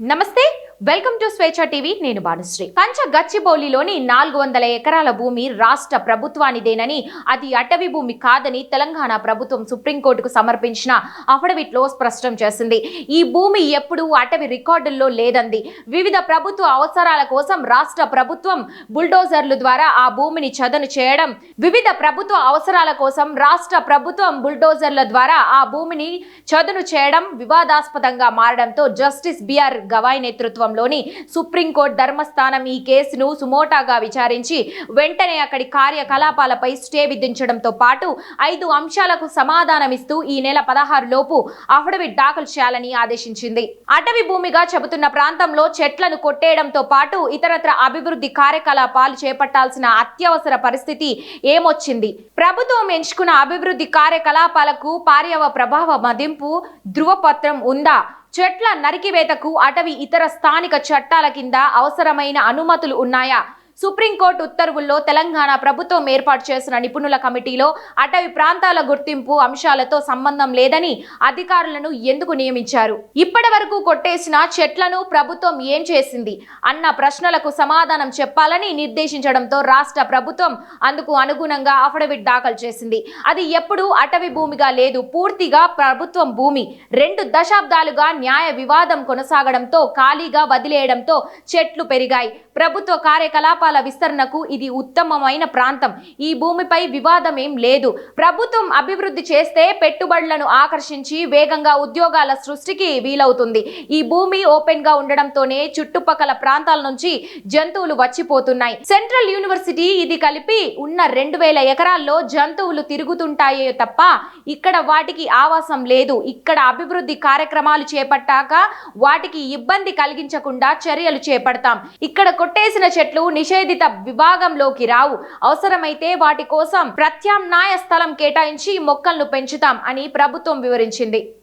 నమస్తే welcome to స్వేచ్ఛ TV నేను భానుశ్రీ కంచ గచ్చిబౌలిలోని నాలుగు వందల ఎకరాల భూమి రాష్ట్ర ప్రభుత్వానిదేనని అది అటవీ భూమి కాదని తెలంగాణ ప్రభుత్వం సుప్రీంకోర్టుకు సమర్పించిన అఫిడవిట్లో స్పష్టం చేసింది. ఈ భూమి ఎప్పుడూ అటవీ రికార్డుల్లో లేదంది. వివిధ ప్రభుత్వ అవసరాల కోసం రాష్ట్ర ప్రభుత్వం బుల్డోజర్లు ద్వారా ఆ భూమిని చదును చేయడం వివిధ ప్రభుత్వ అవసరాల కోసం రాష్ట్ర ప్రభుత్వం బుల్డోజర్ల ద్వారా ఆ భూమిని చదును చేయడం వివాదాస్పదంగా మారడంతో జస్టిస్ బిఆర్ గవాయ్ నేతృత్వంలోని సుప్రీంకోర్టు ధర్మస్థానం ఈ కేసును సుమోటాగా విచారించి వెంటనే అక్కడి కార్యకలాపాలపై స్టే విధించడంతో పాటు ఐదు అంశాలకు సమాధానమిస్తూ ఈ నెల పదహారు లోపు అఫిడవిట్ దాఖలు చేయాలని ఆదేశించింది. అటవీ భూమిగా చెబుతున్న ప్రాంతంలో చెట్లను కొట్టేయడంతో పాటు ఇతరత్ర అభివృద్ధి కార్యకలాపాలు చేపట్టాల్సిన అత్యవసర పరిస్థితి ఏమొచ్చింది? ప్రభుత్వం ఎంచుకున్న అభివృద్ధి కార్యకలాపాలకు పార్యవ ప్రభావ మదింపు ధృవపత్రం ఉందా? చెట్ల నరికివేతకు అటవీ ఇతర స్థానిక చట్టాల కింద అవసరమైన అనుమతులు ఉన్నాయా? సుప్రీంకోర్టు ఉత్తర్వుల్లో తెలంగాణ ప్రభుత్వం ఏర్పాటు చేసిన నిపుణుల కమిటీలో అటవీ ప్రాంతాల గుర్తింపు అంశాలతో సంబంధం లేదని అధికారులను ఎందుకు నియమించారు? ఇప్పటి వరకు కొట్టేసిన చెట్లను ప్రభుత్వం ఏం చేసింది? అన్న ప్రశ్నలకు సమాధానం చెప్పాలని నిర్దేశించడంతో రాష్ట్ర ప్రభుత్వం అందుకు అనుగుణంగా అఫిడవిట్ దాఖలు చేసింది. అది ఎప్పుడూ అటవీ భూమిగా లేదు. పూర్తిగా ప్రభుత్వం భూమి. రెండు దశాబ్దాలుగా న్యాయ వివాదం కొనసాగడంతో ఖాళీగా వదిలేయడంతో చెట్లు పెరిగాయి. ప్రభుత్వ కార్యకలాపాలు విస్తరణకు ఇది ఉత్తమమైన ప్రాంతం. ఈ భూమిపై వివాదం ఏం లేదు. ప్రభుత్వం అభివృద్ధి చేస్తే పెట్టుబడులను ఆకర్షించి వేగంగా ఉద్యోగాల సృష్టికి వీలవుతుంది. ఈ భూమి ఓపెన్గా ఉండడంతోనే చుట్టుపక్కల ప్రాంతాల నుంచి జంతువులు వచ్చిపోతున్నాయి. సెంట్రల్ యూనివర్సిటీ ఇది కలిపి ఉన్న రెండు వేల ఎకరాల్లో జంతువులు తిరుగుతుంటాయే తప్ప ఇక్కడ వాటికి ఆవాసం లేదు. ఇక్కడ అభివృద్ధి కార్యక్రమాలు చేపట్టాక వాటికి ఇబ్బంది కలిగించకుండా చర్యలు చేపడతాం. ఇక్కడ కొట్టేసిన చెట్లు నిషేధిత విభాగంలోకి రావు. అవసరమైతే వాటి కోసం ప్రత్యామ్నాయ స్థలం కేటాయించి మొక్కలను పెంచుతాం అని ప్రభుత్వం వివరించింది.